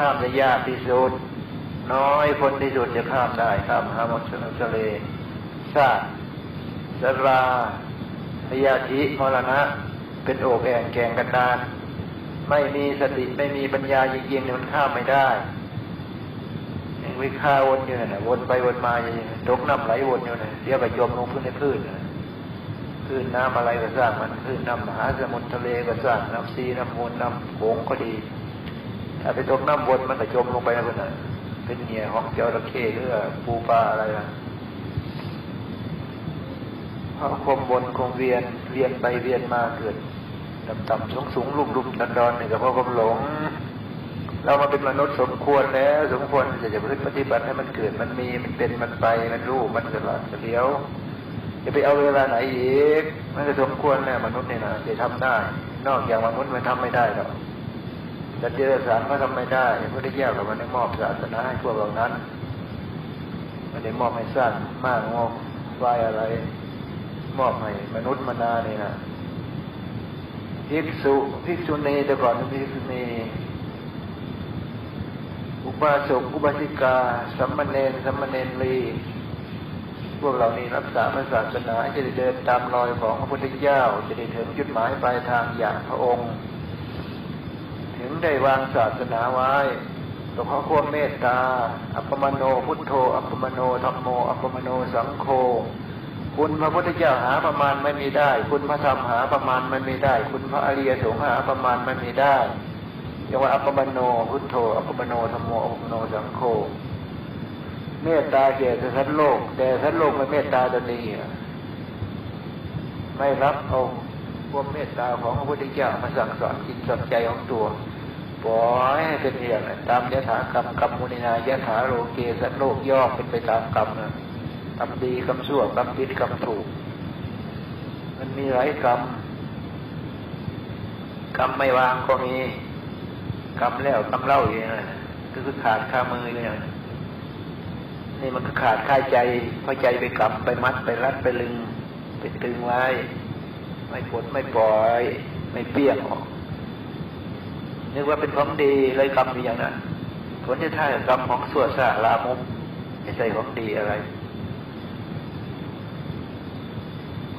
ข้ามได้ยากที่สุด น้อยคนที่สุดจะข้ามได้ข้ามมหาสมุทรทะเลชาติสราพยาธิมรณะ เป็นโอกแองแกงกันดาน ไม่มีสติไม่มีปัญญาจริงๆเนี่ยมันข้ามไม่ได้ยังวิคาวนอยู่น่ะวนไปวนมาอย่างนี้ตกน้ำไหลวนอยู่น่ะเสียไปจมลงพื้นในพื้นนะพื้นน้ำอะไรก็สร้างมันพื้นน้ำมหาสมุทรทะเลก็สร้างน้ำซีน้ำมูลน้ำโขงก็ดี ถ้าไปตกน้ำวนมันก็จมลงไปนะคุณน่ะเป็นเหนี่ยของเจ้าระเข้หรือปูปลาอะไรล่ะเพราะคมวนคงเวียนเวียนไปเวียนมาเกิดต่ำๆสูงสูงลุ่มลุ่มดันดอนนี่ก็เพราะความหลง เรามาเป็นมนุษย์สมควรแล้ว สมควรจะจะพฤติปฏิบัติให้มันเกิดมันมีมันเป็นมันไปมันรู้มันเกิดเดี๋ยวจะไปเอาเวลาไหนอีก มันก็สมควรแล้วมนุษย์เนี่ยนะจะทำได้ นอกจากมนุษย์มันทำไม่ได้หรอก แต่เจริญสารก็ทำไม่ได้พระพุทธเจ้ากับมันได้มอบศาสนาให้พวกเรานั้นมันได้มอบให้สร้างมากงอกไว้อะไร มอบให้มนุษย์มนาเนี่ยนะภิกษุภิกษุณีแต่ก่อนภิกษุณีอุบาสกอุบาสิกาสัมมเนนสัมมเนรีพวกเรานี้รักษาพระศาสนาจะได้เดินตามรอยของพระพุทธเจ้า จะได้ถึงจุดหมายปลายทางอย่างพระองค์ ถึงได้วางศาสนาไว้ก็เพราะความเมตตา อัปปมโนพุทโธ อัปปมโนธรรมโม อัปปมโนสังโฆ คุณพระพุทธเจ้าหาประมาณไม่มีได้ คุณพระธรรมหาประมาณไม่มีได้ คุณพระอริยสงฆ์หาประมาณไม่มีได้เรียกว่าอัปปมโนพุทโธ อัปปมโนธรรมโม อัปปมโนสังโฆ เมตตาแก่สัตว์โลก แต่สัตว์โลกไม่เมตตาตนนี้ไม่รับเอาความเมตตาของพระพุทธเจ้ามาสั่งสอนจิตสั่งใจของตัว ปล่อยให้เป็นอย่างนั้นตามยถากรรมกรรมมุนินายถาโลเกสัตโลกย่อเป็นไปตามกรรมนะกรรมดีกรรมชั่วกรรมผิดกรรมถูก มันมีหลายกรรมกรรมไม่วางก็มีกรรมแล้วกรรมเล่าอย่างนี้ก็คือขาดคามืออย่างนี้นี่มันก็ขาดค่าใจเพราะใจไปกำไปมัดไปรัดไปลึง ไปตึงไว้ ไม่ปวดไม่ปล่อย ไม่เปี้ยงออก นึกว่าเป็นของดีเลยกรรมอยู่อย่างนั้น ผลที่ท้ายกรรมของส่วสาลามุมไม่ใช่ของดีอะไร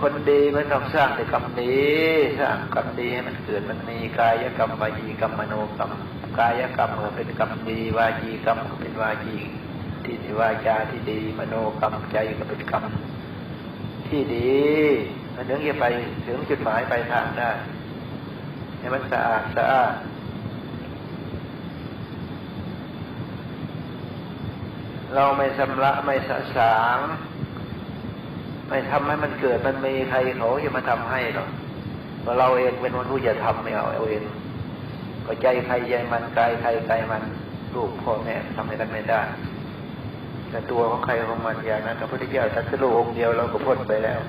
คนดีไม่ต้องสร้างแต่กรรมดีสร้างกรรมดีให้มันเกิดมันมีกายกรรมวาจีกรรมมโนกรรมกายกรรมก็เป็นกรรมดีวาจีกรรมก็เป็นวาจีที่วาจาที่ดี มโนกรรมใจก็เป็นกรรมที่ดีมันถึงจะไปถึงจุดหมายปลายทางได้ให้มันสะอาดสะอาด เราไม่ชำระไม่สะสาง ไม่ทำให้มันเกิดมันมีใครเขาจะมาทำให้หรอกเราเองเป็นคนผู้จะทำไม่เอาเอาเองก็ใจใครใจมันกายใครกายมันลูกพ่อแม่ทำให้กันไม่ได้ แต่ตัวของใครของมันอย่างนั้นพระพุทธเจ้าตัสรุองค์เดียวเราก็พ้นไปแล้ว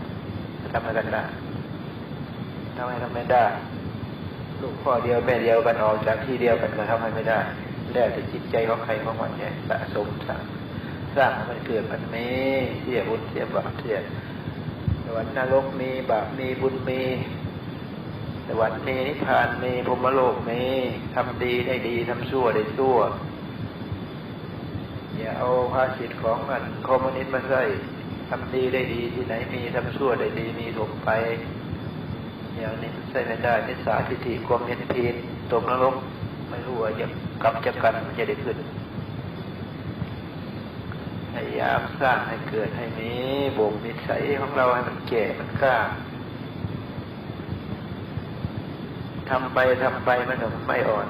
ทำให้กันได้ทำให้ทำไม่ได้ลูกพ่อเดียวแม่เดียวกันออกจากที่เดียวกันก็ทำให้ไม่ได้แล้วแต่จิตใจของใครของมันเนี่ยสะสมสร้าง สร้างมันเกิดมันมีเสียบุญเสียบาปเสียสวรรค์นรกมีบาปมีบุญมีสวรรค์มีนิพพานมีพรมโลกมีทำดีได้ดีทำชั่วได้ชั่วอย่าเอาภาษิตของมันคอมมิวนิสต์มาใส่ทำดีได้ดีที่ไหนมีทำชั่วได้ดีมีถกไปอย่างนี้ใส่ไม่ได้นิสาทิฏฐิความเห็นผิดตกนรกไม่รู้ว่าจะกลับจะกันมันจะได้ขึ้นายามสร้างให้เกิดให้มีบ่มนิสัยของเราให้มันแก่มันกล้าทำไปทำไปมันก็ไม่อ่อน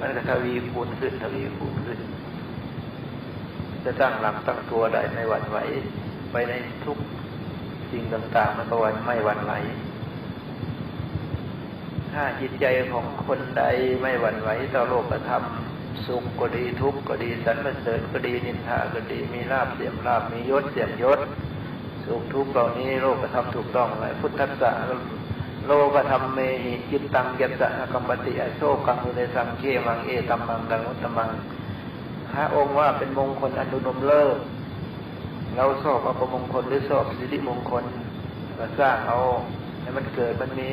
มันก็ทวีคูณขึ้นทวีคูณขึ้น จะตั้งหลักตั้งตัวได้ไม่หวั่นไหวไปในทุกสิ่งต่างๆมันก็วันไม่หวั่นไหวถ้าจิตใจของคนใดไม่หวั่นไหวต่อโลกธรรม สุขก็ดีทุกข์ก็ดีสรรเสริญก็ดีนินทาก็ดีมีลาบเสียมลาบมียศเสียมยศสุขทุกข์เหล่านี้โลกธรรมถูกต้องเลยพุทธัสสะโลกธรรมเมหิจิตตังยัตสะกัมปติอโศกังอุเนสังเกมังเอตัมมังดังอุตมังพระองค์ว่าเป็นมงคลอันดุนมเลิศเราสอบเอาประมงคลหรือสอบสิริมงคลมาสร้างเอาให้มันเกิดมันมี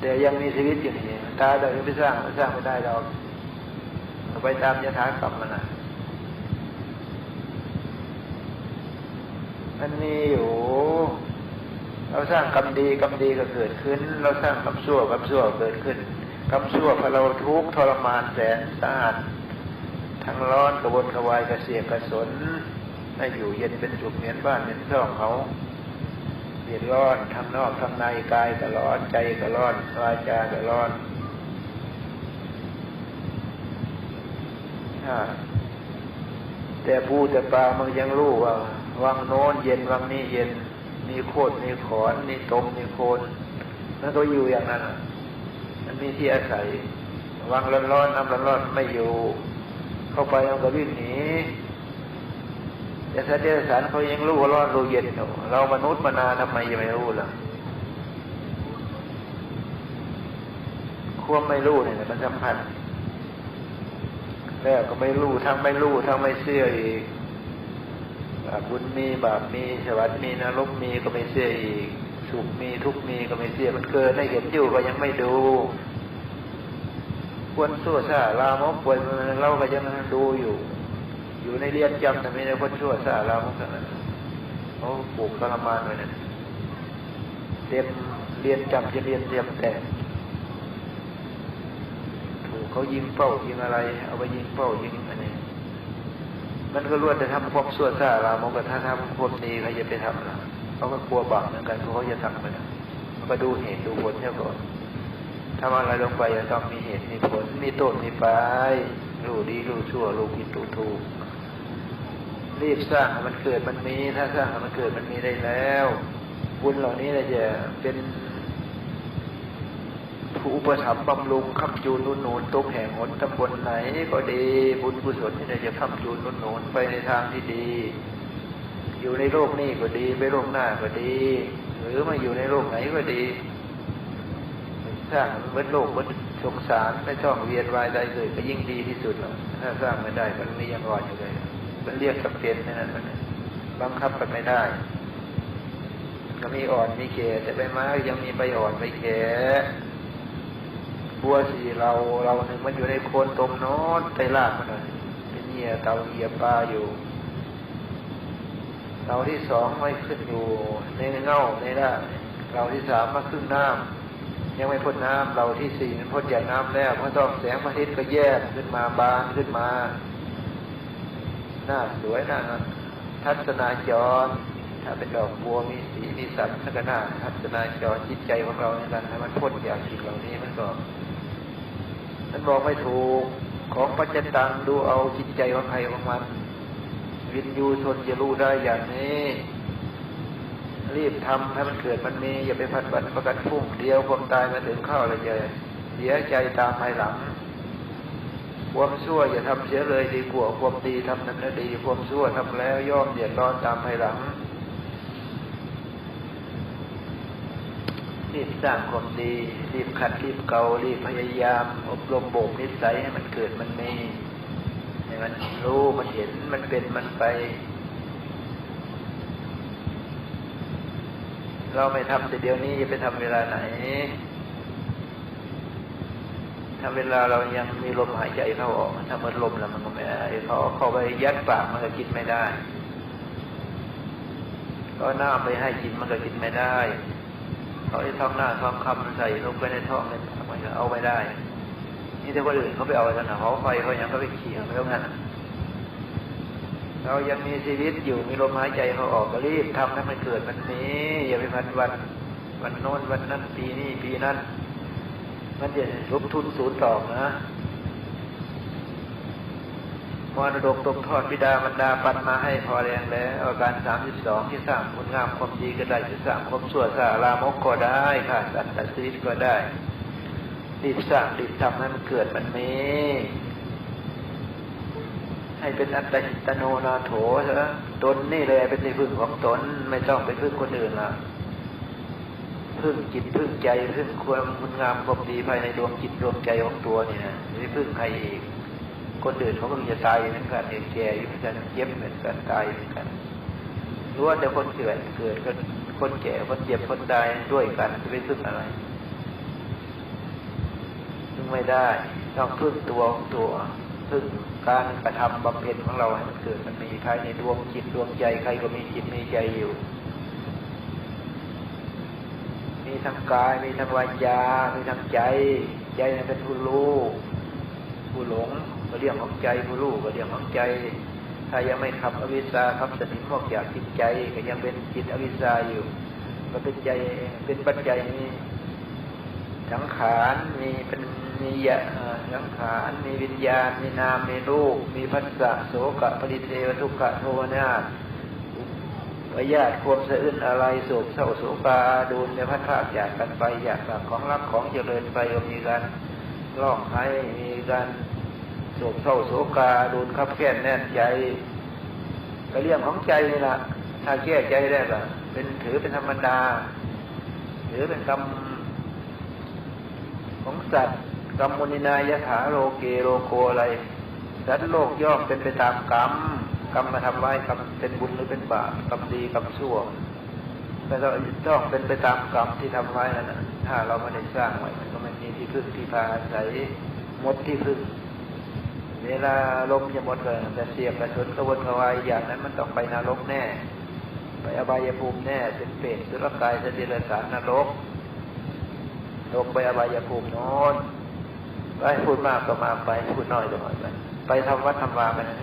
แต่ยังมีชีวิตอยู่นี่ตาเราไม่สร้างไม่สร้างไม่ได้เรา ไปตามยถากรรมมันนะมันมีอยู่เราสร้างกรรมดีกรรมดีก็เกิดขึ้น เราสร้างกรรมชั่วกรรมชั่วเกิดขึ้นกรรมชั่วพอเราทุกข์ทรมานแสนสาหัสทั้งร้อนกระวนกระวายกระเสียกระสนให้อยู่เย็นเป็นสุขเหมือนบ้านเหมือนช่องเขาเดือดร้อนทั้งนอกทั้งในกายก็ร้อนใจก็ร้อนวาจาก็ร้อน แต่ผู้แต่ปลามันยังรู้ว่า วังโน้นเย็นวังนี้เย็น มีโคตรมีขอน มีตมมีโคนแล้วก็อยู่อย่างนั้นมันมีที่อาศัย วังร้อนๆน้ำร้อนๆไม่อยู่ เข้าไปมันก็วิ่งหนีแต่สัตว์เดรัจฉานเขายังรู้ว่าร้อนรู้เย็นอยู่เรามนุษย์มานานทำไมยังไม่รู้ล่ะควบไม่รู้เนี่ยมันสำคัญ แล้วก็ไม่รู้ทั้งไม่รู้ทั้งไม่เชื่ออีกบุญมีบาปมีสวัสดิ์มีนรกมีก็ไม่เชื่ออีกสุขมีทุกมีก็ไม่เชื่อมันเกิดได้เห็นอยู่ก็ยังไม่ดูควรสู้ซาลามกควรเราก็ยังดูอยู่ อยู่ในเรียนจำแต่ไม่ได้ควรชั่วซาลามกขนาดนั้นเขาปลูกทรมานไว้นั่นเต็มเรียนจำจะเรียนเตรียมแต่ เขายิงเป้ายิงอะไร เอาไปยิงเป้ายิงอะไรมันก็ล้วนจะทำความชั่วซาลามกถ้าทำคนดีใครจะไปทำล่ะเขาก็กลัวบาปเหมือนกันเขาจะทำไปมันก็ดูเหตุดูผลเท่าก่อนทำอะไรลงไปจะต้องมีเหตุมีผล มีต้นมีปลายรู้ดีรู้ชั่วรู้ผิดรู้ถูกรีบสร้างมันเกิดมันมี ถ้าสร้างมันเกิดมันมีได้แล้วบุญเหล่านี้เราจะเป็น ผู้อุปถัมภ์บำรุงคำจูนนุนนูนตุกแห่งหนตำบลไหนก็ดี บุญกุศลที่เราจะคำจูนนุนนูนไปในทางที่ดี อยู่ในโลกนี้ก็ดีไปโลกหน้าก็ดี หรือมาอยู่ในโลกไหนก็ดีสร้างเมื่อโลกมันสงสารไม่ต้องเวียนวายใดเลยก็ยิ่งดีที่สุดหรอกถ้าสร้างไม่ได้มันไม่ยังอ่อนอยู่เลยมันเรียกกับเป็นนั่นมันบังคับกันไม่ได้ก็มีอ่อนมีแก่แต่ใบไม้ยังมีใบอ่อนใบแก่ บัวสีเราเราหนึ่งมันอยู่ในโคนตมโน้นไปลากมันเลยเป็นเหยียเตาเหยียปลาอยู่เตาที่สองไม่ขึ้นอยู่ในเง่าในด้าเราที่สามมาขึ้นน้ำยังไม่พ้นน้ำเราที่สี่มันพ้นจากน้ำแล้วเมื่อต้องแสงพระอาทิตย์ก็แยกขึ้นมาบานขึ้นมาหน้าสวยหน้าทัศนาจร ถ้าเป็นดอกบัวมีสีมีสันทัศนาทัศนาจรจิตใจของเราในการให้มันพ้นจากสิ่งเหล่านี้มันก็ บอกไม่ถูก ของปัจจตังดูเอาจิตใจของใครของมัน วินยูชนจะรู้ได้อย่างนี้ รีบทำให้มันเกิดมันมีอย่าไปพันบันประกันพุ่งเดียวความตายมาถึงเข้าเลยจะเสียใจตามภายหลัง ความชั่วอย่าทำเสียเลยดีกว่าความดีทำนั้นดี ความชั่วทำแล้วย่อมเดือดร้อนตามภายหลัง รีบสร้างความดี รีบขัดรีบเการีบพยายาม อบรมบ่มนิสัยให้มันเกิดมันมีให้มันรู้มันเห็นมันเป็นมันไป เราไม่ทำแต่เดี๋ยวนี้จะไปทำเวลาไหนถ้าเวลาเรายังมีลมหายใจเข้าออกถ้ามันลมแล้วมันก็ไม่ได้เขาเข้าไปยัดปากมันก็กินไม่ได้ก็น้าไปให้กินมันก็กินไม่ได้ เขาจะท้องหน้าท้องคำใส่ลงไปในท้องเลยทำไมเอาไม่ได้ นี่ถ้าคนอื่นเขาไปเอากันนะเขาไฟเขายังก็ไปขี่ไม่ต้องงั้นเรายังมีชีวิตอยู่มีลมหายใจเขาออกก็รีบทำให้มันเกิดมันนี้อย่าไปพันวัน วันโน้นวันนั้นปีนี้ปีนั้น มันจะลบทุนศูนย์ตอนะ มรดกตกทอดบิดาบรรดาปันมาให้พอแรงแล้วอาการสามสิบสองที่สร้างคุณงามความดีก็ได้ที่สร้างความชั่วสาลามกก็ได้ค่ะสัตว์ตัดชีวิตก็ได้รีบสร้างรีบทำให้มันเกิดมันมีให้เป็นอัตตโนนาโถเถอะตนนี่เลยเป็นที่พึ่งของตนไม่ต้องไปพึ่งคนอื่นละพึ่งจิตพึ่งใจพึ่งความคุณงามความดีภายในดวงจิตดวงใจของตัวนี่นะไม่พึ่งใครอีก คนอื่นเขาก็จะตายเหมือนกันแก่เหมือนกันเจ็บเหมือนกันตายเหมือนกันรู้ว่าแต่คนเกิดเกิดกันคนแก่คนเจ็บคนตายด้วยกันจะไปพึ่งอะไรพึ่งไม่ได้ต้องพึ่งตัวของตัวพึ่งการกระทำบำเพ็ญของเราให้มันเกิดมันมีภายในดวงจิตดวงใจใครก็มีจิตมีใจอยู่ มีทั้งกายมีทั้งวาจามีทั้งใจ ใจนั้นเป็นผู้รู้ผู้หลง ก็เรื่องของใจผู้รู้ก็เรื่องของใจ ถ้ายังไม่ขับอวิชชาขับสนิมออกจากจิตใจก็ยังเป็นจิตอวิชชาอยู่ก็เป็นใจเป็นปัจจัยมีสังขารมีเป็นมียะสังขารมีวิญญาณ มีนามมีรูป มีพัสสะโสกะปริเทวทุกขะโทนาสวญาติความสะอื้นอะไรโศกเศร้าโศกาดูนในพัดภาอยากกันไปอยากกับของรักของเจริญไปมีการร้องไห้มีการ โศกเศร้าโศกาดูนขับแค้นแน่นใจก็เรื่องของใจนี่ละถ้าแก้ใจได้ก็เป็นถือเป็นธรรมดาถือเป็นกรรมของสัตว์กรรมมุนินายถาโลเกโลโกอะไรสัตว์โลกย่อมเป็นไปตามกรรมกรรมมาทำไว้กรรมเป็นบุญหรือเป็นบาปกรรมดีกรรมชั่วแต่เราต้องเป็นไปตามกรรมที่ทำไว้นั่นนะถ้าเราไม่ได้สร้างไว้มันก็ไม่มีที่พึ่งที่พาอาศัยหมดที่พึ่ง เวลาลมจะหมดเลยแต่เสียบกระสุนกระวนกระวายอย่างนั้นมันต้องไปนรกแน่ ไปอบายภูมิแน่เป็นเปรตสุรกายสติรสารนรกลงไปอบายภูมิโน้นไปพูดมากก็มากไปพูดน้อยก็น้อยไป ไปทำวัดทำวาไปนะ